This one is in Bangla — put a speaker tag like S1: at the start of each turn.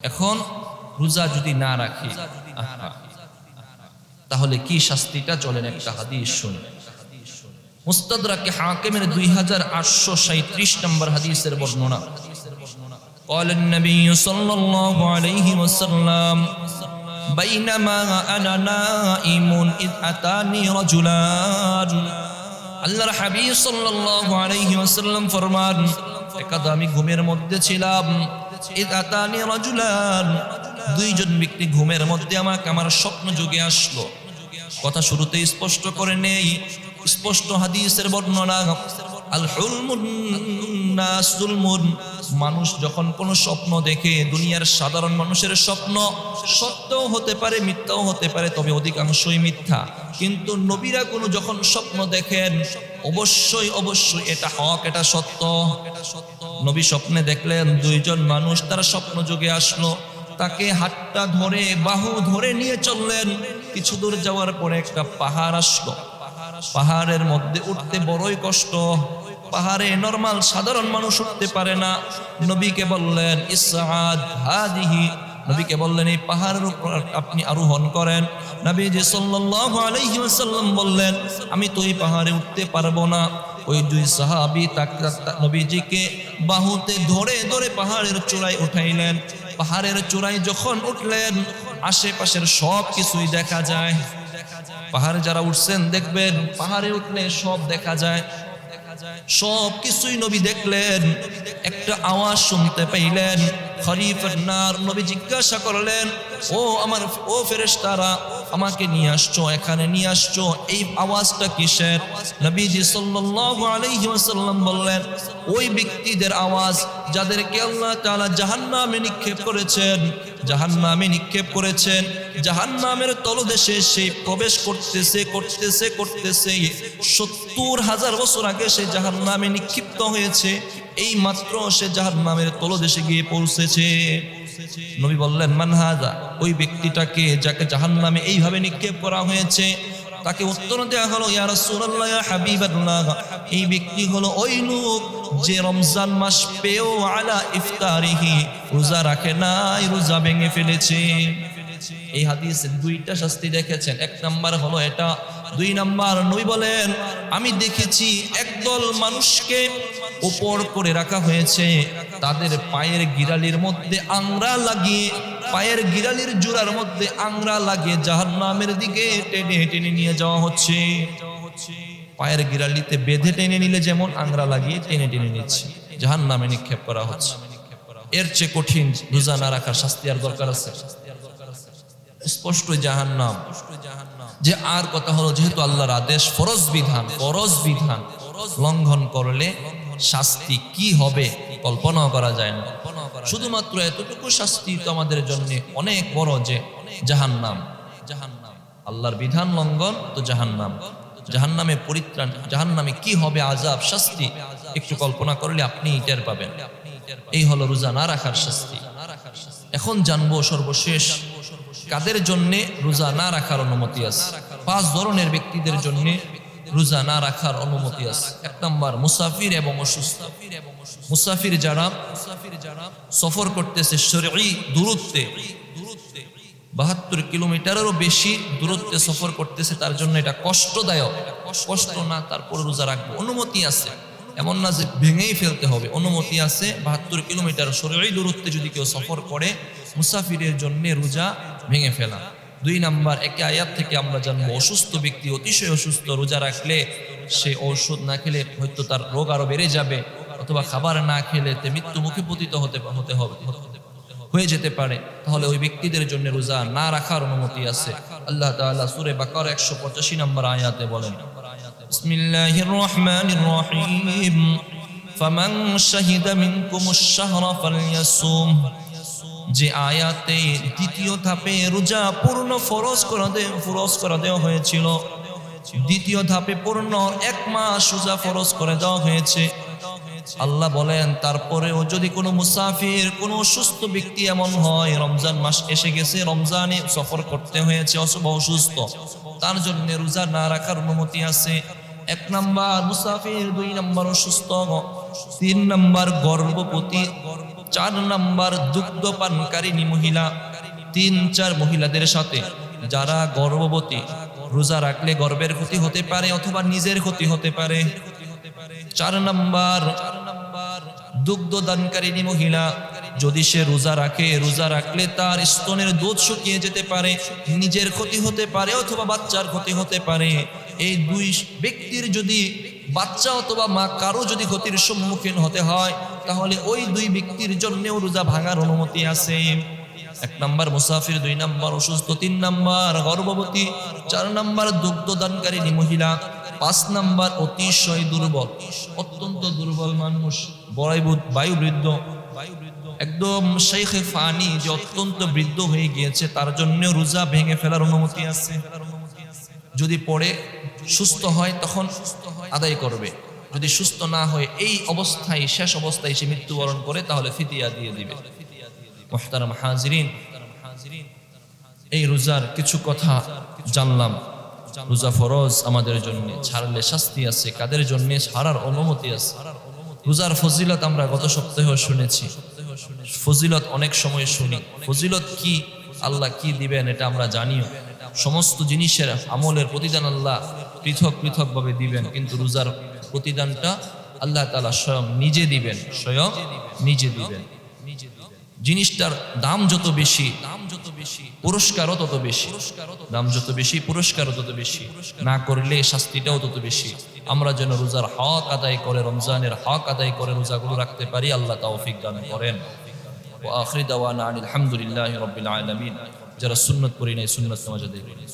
S1: এখন রোজা যদি না রাখি আহা, তাহলে কি শাস্তিটা চলেন একটা হাদিস শুনে মুস্তাদরাকে হাকিমের দুই হাজার আটশো সাঁত্রিশ নম্বর হাদিসের বর্ণনা قال النبي صلى الله عليه وسلم بينما أنا نائم إذ أتاني رجلان আল্লাহর হাবিব সাল্লাল্লাহু আলাইহি ওয়াসাল্লাম ফরমান একদা আমি ঘুমের মধ্যে ছিলাম। দুইজন ব্যক্তি ঘুমের মধ্যে আমাকে আমার স্বপ্ন যোগে আসলো। কথা শুরুতে স্পষ্ট করে নেই। স্পষ্ট হাদিসের বর্ণনা। আল মানুষ যখন কোনো স্বপ্ন দেখে, দুনিয়ার সাধারণ মানুষের স্বপ্ন সত্যও হতে পারে, মিথ্যাও হতে পারে, তবে অধিকাংশই মিথ্যা। কিন্তু নবীরা কোনো যখন স্বপ্ন দেখেন, অবশ্যই অবশ্যই এটা হক, এটা সত্য। নবী স্বপ্নে দেখলেন, দুইজন মানুষ তার স্বপ্ন যোগে আসলো। তাকে হাতটা ধরে, বাহু ধরে নিয়ে চললেন। কিছু দূর যাওয়ার পরে একটা পাহাড় আসলো। পাহাড়ের মধ্যে উঠতে বড়ই কষ্ট। পাহাড়ে নরমাল সাধারণ মানুষ উঠতে পারে না। নবীকে বললেন ইসাদ নবীকে বললেন, এই পাহাড়ের উপর আপনি আরোহণ করেন। সাল্লাল্লাহু আলাইহি ওয়াসাল্লাম বললেন, আমি তো এই পাহাড়ে উঠতে পারব না। ওই দুই সাহাবি নবীজিকে বাহুতে ধরে ধরে পাহাড়ের চূড়ায় উঠাইলেন। পাহাড়ের চূড়ায় যখন উঠলেন, আশেপাশের সব কিছুই দেখা যায়। পাহাড়ে যারা উঠছেন দেখবেন, পাহাড়ে উঠলে সব দেখা যায়। সব কিছুই নবী দেখলেন। একটা আওয়াজ শুনতে পাইলেন। খরিফের নার নবী জিজ্ঞাসা করলেন, ও আমার, ও ফেরেশতারা, আমাকে নিয়ে আসছো, এখানে নিয়ে আসছো, এই আওয়াজটা কিসের? নবীজি সাল্লাল্লাহু আলাইহি ওয়াসাল্লাম বললেন, ওই ব্যক্তিদের আওয়াজ যাদেরকে আল্লাহ তাআলা জাহান্নামে নিক্ষেপ করেছেন জাহান্নামে নিক্ষেপ করেছেন। জাহান্নামের তলদেশে সেই প্রবেশ করতেছে করতেছে করতেছে। সত্তর হাজার বছর আগে সে জাহান্নামে নিক্ষিপ্ত হয়েছে। এই মাত্র সে জাহান্নামের তলদেশে গিয়ে পৌঁছেছে। নবী বললেন মানহাজা ওই ব্যক্তিটাকে যাকে জাহান্নামে এইভাবে নিক্ষেপ করা হয়েছে তাকে উত্তর দেওয়া হলো, ইয়া রাসূলুল্লাহ, ইয়া হাবিবাল্লাহ। এই ব্যক্তি হলো ওই লোক যে রমজান মাস পেও আলা ইফতারিহি রোজা রাখে নাই, রোজা ভেঙে ফেলেছে। এই হাদিসে দুইটা শাস্তি দেখেছেন। এক নাম্বার হলো এটা। দুই নাম্বার, নবী বলেন, আমি দেখেছি একদল মানুষকে উপর করে রাখা হয়েছে। তাদের পায়ের গিরালির মধ্যে আংরা লাগিয়ে, পায়ের গিরালির জোড়ার মধ্যে আংরা লাগিয়ে জাহান্নামের দিকে টেনে টেনে নিয়ে যাওয়া হচ্ছে। পায়ের গিরালিতে বেঁধে টেনে নিলে যেমন আংরা লাগিয়ে টেনে টেনে নিচ্ছে জাহান নামে নিক্ষেপ করা হচ্ছে। এর চেয়ে কঠিন রোজা না রাখার শাস্তি আর দরকার আছে? স্পষ্ট জাহান্নাম। যে আর কথা হলো যেহেতু আল্লাহর আদেশ, ফরজ বিধান ফরজ বিধান লঙ্ঘন করলে শাস্তি কি হবে কল্পনা করা যায় না। শুধুমাত্র এতটুকু শাস্তি তো আমাদের জন্য অনেক বড় যে জাহান্নাম। জাহান্নাম আল্লাহর বিধান লঙ্ঘন তো জাহান্নাম। জাহান্নামে পরিত্রাণ, জাহান্নামে কি হবে আজাব শাস্তি একটু কল্পনা করলে আপনি টের পাবেন। এই হলো রোজা না রাখার শাস্তি। এখন জানব সর্বশেষ কাদের জন্য রোজা না রাখার অনুমতি আছে? পাঁচ ধরনের ব্যক্তিদের জন্য রোজা না রাখার অনুমতি আছে। এক নম্বর, মুসাফির এবং অসুস্থ। মুসাফির যারা সফর করতেছে শরী দূরত্বে, বাহাত্তর কিলোমিটারেরও বেশি দূরত্বে সফর করতেছে, তার জন্য এটা কষ্টদায়ক। কষ্ট না, তারপর রোজা রাখব। অনুমতি আছে। এমন না যে ভেঙেই ফেলতে হবে। অনুমতি আছে, বাহাত্তর কিলোমিটার শরীরই দূরত্বে যদি কেউ সফর করে, মুসাফিরের জন্য রোজা ভেঙে ফেলা দুই নাম্বার, একে আয়াত থেকে আমরা জানব, অসুস্থ ব্যক্তি অতিশয় অসুস্থ, রোজা রাখলে সে ঔষধ না খেলে হয়তো তার রোগ আরও বেড়ে যাবে, অথবা খাবার না খেলে তে মৃত্যু মুখে পতিত হতে হতে হবে হয়ে যেতে পারে। তাহলে ওই ব্যক্তিদের জন্য রোজা না রাখার অনুমতি আছে। আল্লাহ তাআলা সূরা বাকারা 185 নম্বর আয়াতে বলেন, বিসমিল্লাহির রহমানির রহিম। ফামান শাহিদা মিনকুমুশ শাহরা ফালইয়াসুম যে আয়াতে দ্বিতীয় ধাপে রোজা পূর্ণ ফরজ করা দে, ফরজ করা দেওয়া হয়েছিল। দ্বিতীয় ধাপে পূর্ণ এক মাস রোজা ফরজ করে দেওয়া হয়েছে। আল্লাহ বলেন, তারপরেও যদি কোনো মুসাফির, কোনো অসুস্থ ব্যক্তি এমন হয়, রমজান মাস এসে গেছে, রমজানে সফর করতে হয়েছে অসুস্থ, তার জন্য রোজা না রাখার অনুমতি আছে। এক নাম্বার মুসাফির, দুই নাম্বার অসুস্থ, তিন নাম্বার গর্ভবতী, চার নাম্বার দুগ্ধ পানকারিনী মহিলা, তিন, চার মহিলাদের সাথে। যারা গর্ভবতী, রোজা রাখলে গর্ভের ক্ষতি হতে পারে অথবা নিজের ক্ষতি হতে পারে। চার নাম্বার দুগ্ধ দানকারিনী মহিলা, যদি সে রোজা রাখে, রোজা রাখলে তার স্তনের দুধ শুকিয়ে যেতে পারে, নিজের ক্ষতি হতে পারে অথবা বাচ্চার ক্ষতি হতে পারে। এই দুই ব্যক্তির যদি বাচ্চা অথবা মা কারও যদি ক্ষতির সম্মুখীন হতে হয়, তাহলে ওই দুই ব্যক্তির জন্যও রোজা ভাঙার অনুমতি আছে। এক নাম্বার মুসাফির, দুই নাম্বার অসুস্থ, তিন নাম্বার গর্ভবতী, চার নাম্বার দুগ্ধ দানকারিনী মহিলা, পাঁচ নাম্বার অতিশয় দুর্বল, অত্যন্ত দুর্বল মানুষ, বড়াই বায়ু বৃদ্ধ একদম শেখে ফানি যে অত্যন্ত বৃদ্ধ হয়ে গিয়েছে, তার জন্য রোজা ভেঙে ফেলার অনুমতি আছে। যদি পড়ে সুস্থ হয়, তখন আদায় করবে। যদি সুস্থ না হয়, এই অবস্থায়, শেষ অবস্থায় সে মৃত্যুবরণ করে, তাহলে ফিতিয়া দিয়ে দিবে। এই রোজার কিছু কথা জানলাম। রোজা ফরজ আমাদের জন্য, ছাড়লে শাস্তি আছে, কাদের জন্য ছাড়ার অনুমতি আছে। রোজার ফজিলত আমরা গত সপ্তাহেও শুনেছি। ফজিলত অনেক সময় শুনি। ফজিলত কি? আল্লাহ কি দিবেন, এটা আমরা জানিও। সমস্ত জিনিসের আমলের প্রতিদান আল্লাহ পৃথক পৃথক ভাবে দিবেন, কিন্তু রোজার প্রতিদানটা আল্লাহ তালা স্বয়ং নিজে দিবেন, স্বয়ং নিজে দিবেন। জিনিসটার দাম যত বেশি দাম যত বেশি পুরস্কারও তত বেশি, দাম যত বেশি, পুরস্কারও তত বেশি, না করলে শাস্তিটাও তত বেশি। আমরা যেন রোজার হক আদায় করে, রমজানের হক আদায় করে রোজাগুলো রাখতে পারি, আল্লাহ তৌফিক দান করেন। ও আখরি দাওয়ানা আলহামদুলিল্লাহ রবিল আলমিন। যারা সুন্নত করি নাই সুন্নত সমাজ আদায় করি